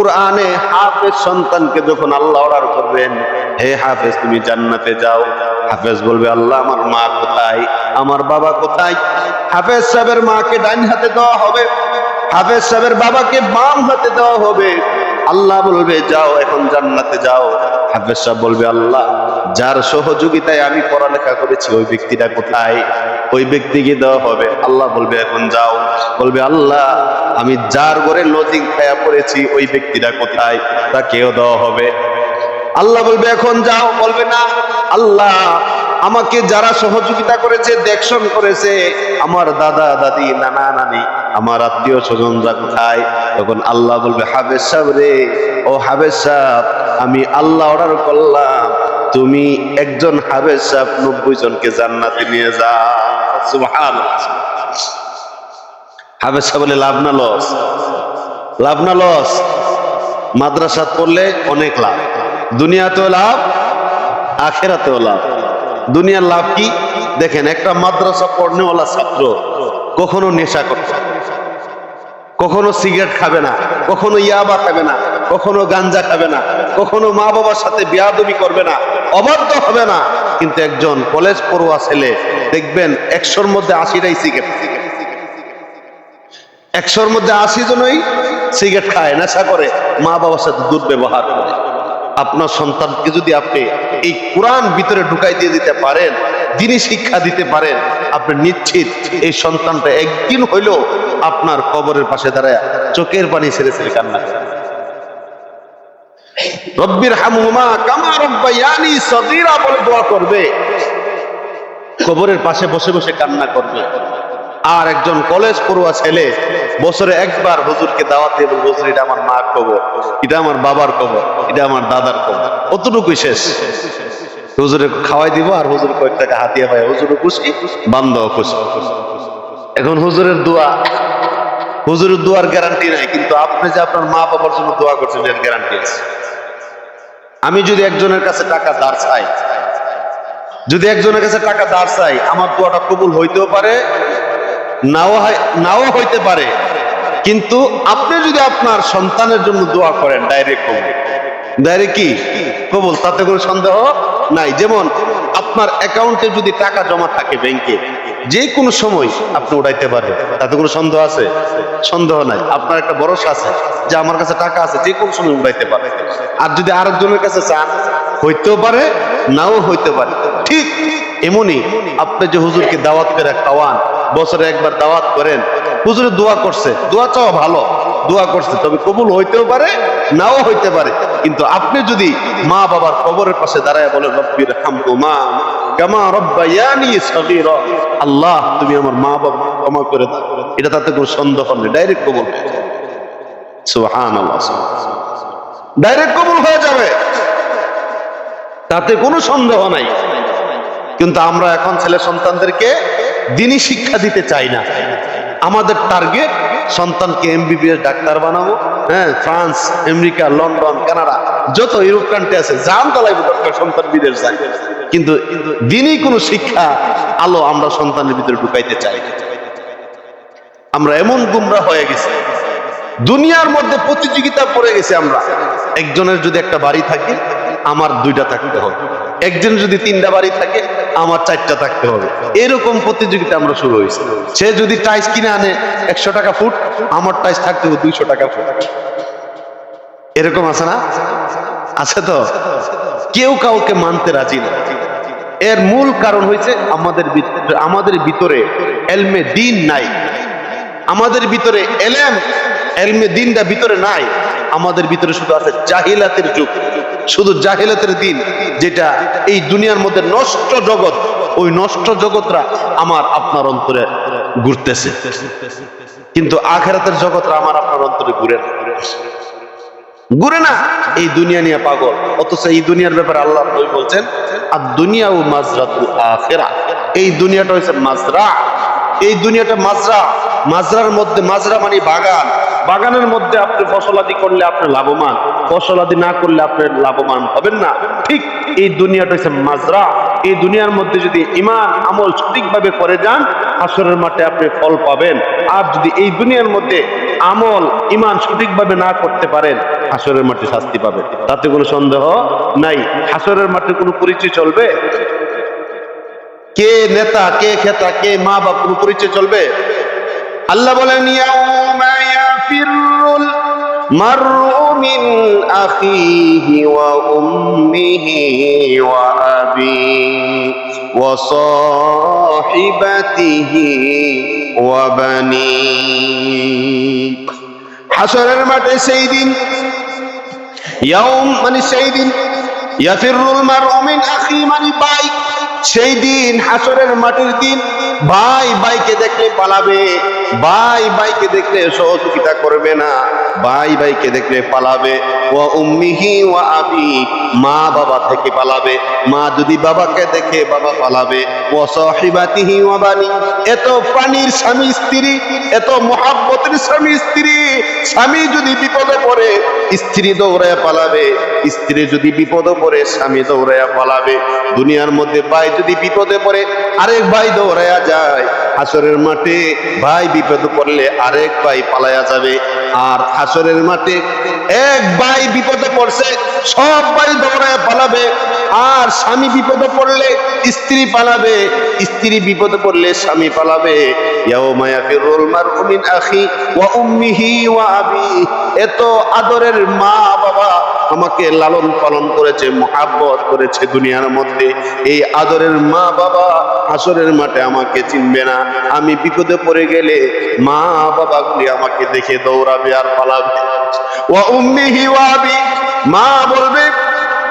কোরআনে হাফেজ সন্তানকে যখন আল্লাহ অর্ডার করবেন, হে হাফেজ, তুমি জান্নাতে যাও। হাফেজ বলবে, আল্লাহ, আমার মা কোথায়? আমার বাবা কোথায়? হাফেজ সাহেবের মাকে ডাইন হাতে দেওয়া হবে। হাফেজ সাহেবের বাবাকে বাম হাতে দেওয়া হবে। আল্লাহ বলবে, যাও, এখন জান্নাতে যাও। হাফেজ সাহেব বলবে, আল্লাহ যার সহযোগিতায় আমি পড়ালেখা করেছি, ওই ব্যক্তিটা কোথায়? ওই ব্যক্তিকে দেওয়া হবে। আল্লাহ বলবে, এখন যাও। বলবে, আল্লাহ, আমি যার ঘরে লজিং খায়া পড়েছি, ওই ব্যক্তিটা কোথায়? তাকেও দেওয়া হবে। আল্লাহ বলবে, এখন যাও। বলবে, না, আল্লাহ, আমাকে যারা সহযোগিতা করেছে, দেখশন করেছে, আমার দাদা, দাদি, নানা, নানি, আমার আত্মীয় স্বজনরা কোথায়? তখন আল্লাহ বলবে হাবেজ সাহেব রে, ও হাবেজ সাহেব, আমি আল্লাহ অর্ডার করলাম তুমি একজন হাবেজ সাহেব নব্বই জনকে জান্নাতে নিয়ে যা সুবহানাল্লাহ। হাবেজ সাহেব বলে লাভ না লস। লাভ না লস। মাদ্রাসাত পড়লে অনেক লাভ। দুনিয়াতেও লাভ আখেরাতেও লাভ। দুনিয়ার লাভ কি? দেখেন একটা মাদ্রাসা পড়নেওয়ালা ছাত্র কখনো নেশা করবে না, কখনো সিগারেট খাবে না কখনো ইয়াবা খাবে না কখনো গাঞ্জা খাবে না কখনো মা বাবার সাথে বিয়াদবি করবে না। অবাধ্য হবে না। কিন্তু একজন কলেজ পড়ুয়া ছেলে, দেখবেন একশোর মধ্যে আশিটাই সিগারেট একশোর মধ্যে আশি জনই সিগারেট খায়, নেশা করে। মা বাবার সাথে দুর্ব্যবহার করে। আপনার সন্তানকে যদি আপনি এই কোরআন ভিতরে ঢুকাই দিয়ে দিতে পারেন দিনই শিক্ষা দিতে পারেন, আপনি নিশ্চিত এই সন্তানটা একদিন হইলেও আপনার কবরের পাশে দাঁড়ায় চোখের পানি ছেড়ে ছেড়ে কান্না করে রব্বির হামুমা কামা রব্বায়ানি সগীরা বলে দোয়া করবে। কবরের পাশে বসে বসে কান্না করবে। আর একজন কলেজ পড়ুয়া ছেলে বছরে একবার হুজুরকে দাওয়াত বলবে, হুজুর এটা আমার মার কবর এটা আমার বাবার কবর এটা আমার দাদার কবর। অতটুকুই শেষ। হুজুরে খাওয়াই দিব আর হুজুর কয়েক টাকা হাতিয়ে পায় হুজুরও খুশি বান্ধব খুশি। এখন হুজুরের দোয়া হুজুরের দোয়ার গ্যারান্টি নাই কিন্তু আপনি যে আপনার মা বাবার জন্য দোয়া করছেন এর গ্যারান্টি আছে। আমি যদি একজনের কাছে টাকা ধার চাই, যদি একজনের কাছে টাকা ধার চাই, আমার দোয়াটা কবুল হইতেও পারে, নাও নাও হইতে পারে। কিন্তু আপনি যদি আপনার সন্তানের জন্য দোয়া করেন ডাইরেক্ট কবুল। ডাইরেক্ট কি? কবুল। তাতে কোনো সন্দেহ নাই। যেমন, আপনার অ্যাকাউন্টে যদি টাকা জমা থাকে ব্যাংকে যে কোনো সময় আপনি উড়াইতে পারবেন তাতে কোনো সন্দেহ আছে? সন্দেহ নাই। আপনার একটা ভরসা আছে যে আমার কাছে টাকা আছে যে কোনো সময় উড়াইতে পারে আর যদি আরেকজনের কাছে চান, হইতেও পারে, নাও হইতে পারে। ঠিক এমনই আপনি যে হুজুরকে দাওয়াত করে খাওয়ান, বছরে একবার দাওয়াত করেন, হুজুরে দোয়া করছে। দোয়া চাওয়া ভালো, দোয়া করছে, তবে কবুল হইতেও পারে, নাও হইতে পারে। কিন্তু আপনি যদি মা বাবার কবরের পাশে দাঁড়ায় বলেন রব্বির হামহুমা কামা রব্বায়ানি আল্লাহ, তুমি আমার মা বাবা ক্ষমা করে দাও। এটা তাতে কোনো সন্দেহ নেই, ডাইরেক্ট হয়ে যাবে। ডাইরেক্ট হয়ে যাবে। তাতে কোনো সন্দেহ নাই। কিন্তু আমরা এখন ছেলে সন্তানদেরকে দিনই শিক্ষা দিতে চাই না। আমাদের টার্গেট, সন্তানকে এমবিবিএস ডাক্তার বানাবো হ্যাঁ ফ্রান্স, আমেরিকা, লন্ডন, কানাডা, যত ইউরোপ কান্ট্রি আছে জান তালাইবো দরকার সন্তান বিদেশ যায়। কিন্তু দিনই কোনো শিক্ষা, আলো আমরা সন্তানের ভিতরে ঢুকাইতে চাই। আমরা এমন গুমরা হয়ে গেছি। দুনিয়ার মধ্যে প্রতিযোগিতা পড়ে গেছে আমরা। একজনের যদি একটা বাড়ি থাকে, আমার দুইটা থাকতে হবে। একজন যদি তিনটা বাড়ি থাকে, আমার চারটা থাকতে হবে। এরকম প্রতিযোগিতা আমরা শুরু হয়েছে। সে যদি টাইস কিনে আনে একশো টাকা ফুট, আমার টাইস থাকতে হবে দুইশো টাকা ফুট। এরকম আছে না? আছে তো? কেউ কাউকে মানতে রাজি না। এর মূল কারণ হয়েছে আমাদের আমাদের ভিতরে এলমে দিন নাই। আমাদের ভিতরে এলেম, এলমে দিনটা ভিতরে নাই। আমাদের ভিতরে শুধু আছে জাহিলাতের যুগ। শুধু জাহিলাতের দিন যেটা এই দুনিয়ার মধ্যে নষ্ট জগৎ, ওই নষ্ট জগৎরা আমার আপনার অন্তরে ঘুরতেছে। কিন্তু আখেরাতের জগৎরা আমার আপনার অন্তরে ঘুরে না। ঘুরে না। এই দুনিয়া নিয়ে পাগল। অথচ এই দুনিয়ার ব্যাপারে আল্লাহ বলছেন আর দুনিয়া ও মাজরাতু আখেরা। এই দুনিয়াটা হচ্ছে মাজরা এই দুনিয়াটা মাজরা মাজরার মধ্যে মাজরা মানে বাগান। বাগানের মধ্যে আপনি ফসলাদি করলে আপনি লাভবান। ফসলাদি না করলে আপনি লাভবান হবেন না। ঠিক এই দুনিয়াটা হচ্ছে মাজরা এই দুনিয়ার মধ্যে যদি ইমান আমল সঠিকভাবে করে যান, হাসরের মাঠে আপনি ফল পাবেন। আর যদি এই দুনিয়ার মধ্যে আমল ইমান সঠিকভাবে না করতে পারেন, হাসরের মাঠে শাস্তি পাবেন। তাতে কোনো সন্দেহ নাই। হাসরের মাঠে কোনো পরিচয় চলবে? কে নেতা, কে খেতা, কে মা বাপ কোনো পরিচয় চলবে? আল্লাহ বলেন, ইয়াউমা ইয়াফিরুল মারউ মিন আখিহি ওয়া উম্মিহি ওয়া আবি ওয়া সাহিবাতিহি ওয়া বানি। হাসরের মাঠে সেই দিন, ইয়াউম মানে সেই দিন, ইয়াফিরুল মারউ মিন আখি মানে ভাই সেই দিন হাসরের মাটির দিন ভাই ভাইকে দেখলে পালাবে ভাই ভাইকে দেখলে সহযোগিতা করবে না। ভাই ভাইকে দেখলে পালাবে। ও উম্মিহি ও আবি, মা বাবা থেকে পালাবে। মা যদি বাবাকে দেখে, বাবা পালাবে। ও সহিবাতিহি ও বানি, এত পানির স্বামী, স্ত্রী, এত মহাব্বতের স্বামী, স্ত্রী, স্বামী যদি বিপদে পড়ে, স্ত্রী দৌড়ায় পালাবে। স্ত্রী যদি বিপদে পড়ে, স্বামী দৌড়ায় পালাবে। দুনিয়ার মধ্যে ভাই যদি বিপদে পড়ে, আরেক ভাই দৌড়ায়া যায়। হাসরের মাঠে ভাই বিপদে পড়লে আরেক ভাই পালায়া যাবে। আর হাসরের মাঠে এক ভাই বিপদে পড়ছে, সব ভাই দৌড়ায় পালাবে। আর স্বামী বিপদে পড়লে স্ত্রী পালাবে। স্ত্রী বিপদে পড়লে স্বামী পালাবে। এত আদরের মা আমাকে লালন পালন করেছে, মহাব্বত করেছে দুনিয়ার মধ্যে। এই আদরের মা বাবা আসরের মাঠে আমাকে চিনবে না। আমি বিপদে পড়ে গেলে মা বাবাগুলি আমাকে দেখে দৌড়াবে আর পালাবে। ওয়া উম্মিহি ওয়া আবি, মা বলবে,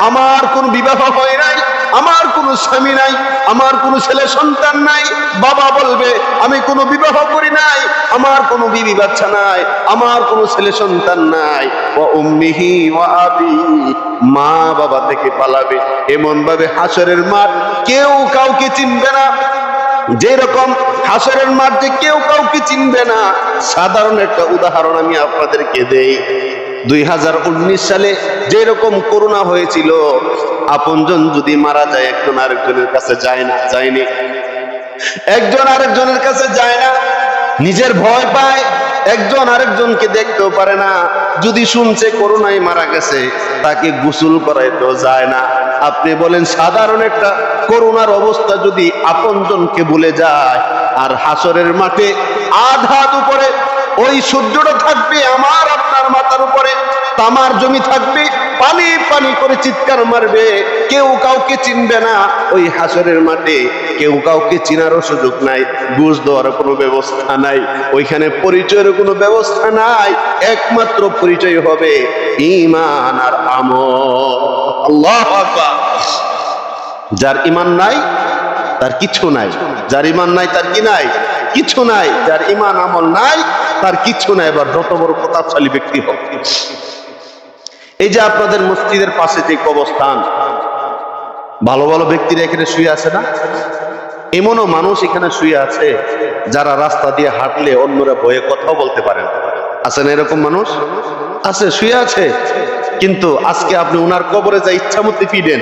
আমার কোন বিবাহ হয় নাই, আমার কোনো স্বামী নাই, আমার কোনো ছেলে সন্তান নাই। বাবা বলবে, আমি কোনো বিবাহ করি নাই আমার কোনো বিবি বাচ্চা নাই, আমার কোনো ছেলে সন্তান নাই। ও উম্মিহি ও আবি, মা বাবা থেকে পালাবে। এমন ভাবে হাসরের মাঠ কেউ কাউকে চিনবে না। যেরকম হাসরের মাঠ কেউ কাউকে চিনবে না। সাধারণ একটা উদাহরণ আমি আপনাদেরকে দেই। দুই হাজার উনিশ সালে যেরকম করোনা হয়েছিল, আপনজন যদি মারা যায়, একজন আরেকজনের কাছে যায় না, যায়নি। একজন আরেকজনের কাছে যায় না নিজের ভয় পায়, একজন আরেকজনকে দেখতেও পারে না। যদি শুনছে করোনায় মারা গেছে, তাকে গোসল তো যায় না। আপনি বলেন, সাধারণ একটা করোনার অবস্থা যদি আপনজনকে ভুলে যায়, আর হাসরের মাঠে আধ আধাত উপরে ওই সূর্যটা থাকবে আমার, আপনার মাথার উপরে। তামার জমি থাকবে, পানি পানি করে চিৎকার মারবে। কেউ কাউকে চিনবে না ওই হাসরের মাঠে। কেউ কাউকে চিনারও সুযোগ নাই, ঘুষ দেওয়ার কোনো ব্যবস্থা নাই। ওইখানে পরিচয়ের কোনো ব্যবস্থা নাই, একমাত্র পরিচয় হবে ইমান আর আমল। আল্লাহ যার ইমান নাই, তার কিছু নাই। যার ইমান নাই, তার কি নাই? কিছু নাই। যার ইমান আমল নাই তার কিছু নাই এবার যত বড় প্রতাপশালী ব্যক্তি হোক। এই যে আপনাদের মসজিদের পাশে যে কবস্থান ভালো ভালো ব্যক্তিরা এখানে শুয়ে আছে না? এমনও মানুষ এখানে শুয়ে আছে যারা রাস্তা দিয়ে হাঁটলে অন্যরা ভয়ে কথাও বলতে পারেন আছেন এরকম মানুষ? আছে, শুয়ে আছে। কিন্তু আজকে আপনি ওনার কবরে যা ইচ্ছা মতো ফিরেন,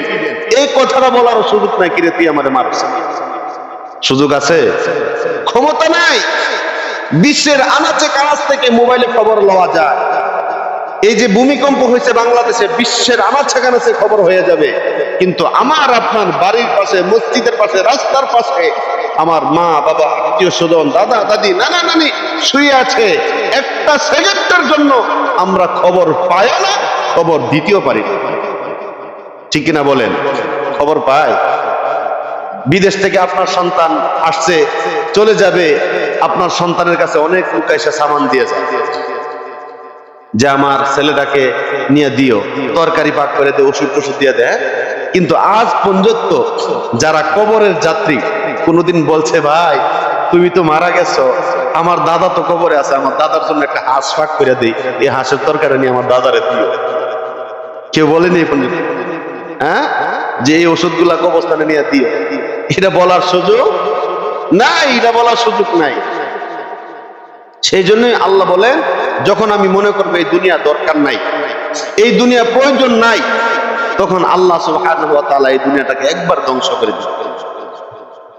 এই কথাটা বলার সুযোগ নাই, কিরে তুই আমাদের মানুষ সুযোগ আছে? ক্ষমতা নাই। বিশ্বের আনাচে কানাচ থেকে মোবাইলে খবর লওয়া যায়। এই যে ভূমিকম্প হয়েছে বাংলাদেশে, বিশ্বের আনাচে কানাচে খবর হয়ে যাবে। কিন্তু আমার, আপনার বাড়ির পাশে, মসজিদের পাশে, রাস্তার পাশে আমার মা, বাবা, আত্মীয় স্বজন, দাদা, দাদি, নানা, নানি শুয়ে আছে। একটা সেকেন্ডের জন্য আমরা খবর পাই না, খবর দিতেও পারি। ঠিক কিনা বলেন? খবর পায় বিদেশ থেকে আপনার সন্তান আসছে, চলে যাবে, আপনার সন্তানের কাছে অনেক লোক এসে সামান দিয়ে যে আমার ছেলেটাকে নিয়ে দিও, তরকারি পাক করে দিয়ে ওষুধ টষুধ দিয়ে দেয় কিন্তু আজ পর্যন্ত যারা কবরের যাত্রী, কোনোদিন বলছে, ভাই, তুমি তো মারা গেছো। আমার দাদা তো কবরে আছে, আমার দাদার জন্য একটা হাঁস ফাঁক করে দিই। এই হাঁসের তরকারি নিয়ে আমার দাদারে দিও। কেউ বলেনি হ্যাঁ? যে এই ওষুধগুলা কবস্থানে নিয়ে দিও। এটা বলার সুযোগ নাই, এটা বলার সুযোগ নাই। সেই জন্যই আল্লাহ বলেন, যখন আমি মনে করব এই দুনিয়া দরকার নাই, এই দুনিয়া প্রয়োজন নাই, তখন আল্লাহ এই দুনিয়াটাকে একবার ধ্বংস করে দিবে।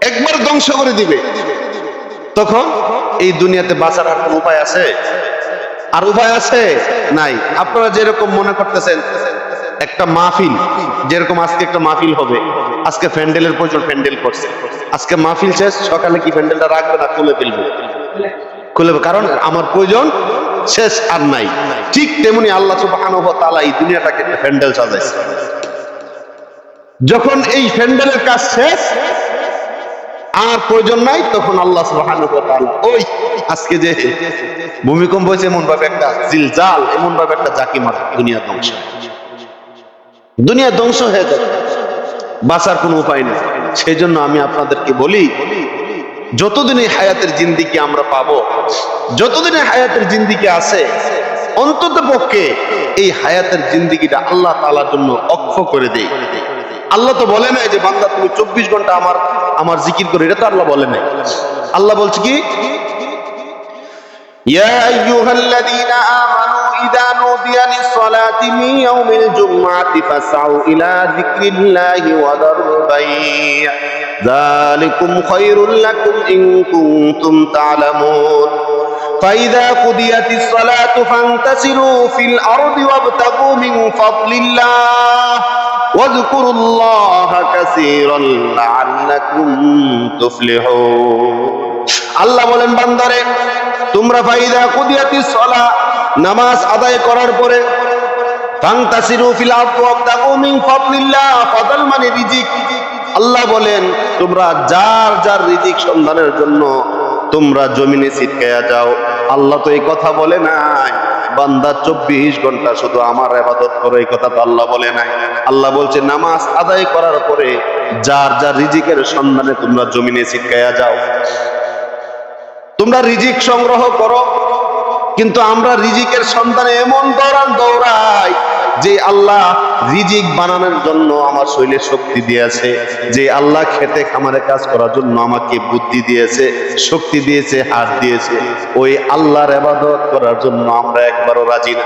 একবার ধ্বংস করে দিবে। তখন এই দুনিয়াতে বাঁচার আর কোনো উপায় আছে? আর উপায় আছে? নাই। আপনারা যেরকম মনে করতেছেন একটা মাহফিল, যেরকম আজকে একটা মাহফিল হবে। আজকে প্যান্ডেলের প্রয়োজন প্যান্ডেল করছে। আজকে মাহফিল শেষ, সকালে কি প্যান্ডেলটা রাখবে না খুলে ফেলবে? খুলে কারণ আমার প্রয়োজন শেষ আর নাই। ঠিক তেমনি আল্লাহ সুবহানাহু এই দুনিয়াটাকে প্যান্ডেল সাজাইছে। যখন এই প্যান্ডেলের কাজ শেষ, আর প্রয়োজন নাই, তখন আল্লাহ সুবহানাহু ওই আজকে যে ভূমিকম্প হয়েছে এমন ভাবে একটা জিলজাল এমন ভাবে একটা জাকি মারে দুনিয়া ধ্বংস। দুনিয়া ধ্বংস হয়ে যাবে। বাঁচার কোনো উপায় নেই। সেই জন্য আমি আপনাদেরকে বলি, যতদিন এই হায়াতের জিন্দিকে আমরা পাবো, যতদিন এই হায়াতের জিন্দিকে আছে, অন্তত পক্ষে এই হায়াতের জিন্দিগিটা আল্লাহ তালার জন্য অক্ষ করে দেই। আল্লাহ তো বলে নাই যে, বান্দা, তুমি চব্বিশ ঘণ্টা আমার আমার জিকির করে। এটা তো আল্লাহ বলে নাই। আল্লাহ বলছে কি? ইয়া আইয়ুহাল্লাযীনা আমানু آمنوا إذا نودي للصلاة من يوم الجمعة فاسعوا إلى ذكر الله وذروا البيع ذلكم خير لكم إن كنتم تعلمون فإذا قضيت الصلاة فانتشروا في الأرض وابتغوا من فضل الله واذكروا الله كثيرا لعلكم تفلحون আল্লাহ বলেন বান্দারে তোমরা ফাইদা কুদিয়াতি সলা নামাজ আদায় করার পরে মিন আল্লাহ বলেন, তোমরা যার যার রিজিক সন্ধানের জন্য তোমরা জমিনে ছিটকায়া যাও। আল্লাহ তো এই কথা বলে নাই। বান্দা চব্বিশ ঘণ্টা শুধু আমার আবাদত করো, এই কথা তো আল্লাহ বলে নাই। আল্লাহ বলছে, নামাজ আদায় করার পরে যার যার রিজিকের সন্ধানে তোমরা জমিনে ছিটকায়া যাও। তোমরা রিজিক সংগ্রহ করো কিন্তু আমরা রিজিকের সন্তানে এমন দৌড়ান দৌড়াই যে আল্লাহ রিজিক বানানোর জন্য আমার শরীরে শক্তি দিয়েছে, যে আল্লাহ খেতে খামারে কাজ করার জন্য আমাকে বুদ্ধি দিয়েছে, শক্তি দিয়েছে, হাত দিয়েছে। ওই আল্লাহর আবাদত করার জন্য আমরা একবারও রাজি না।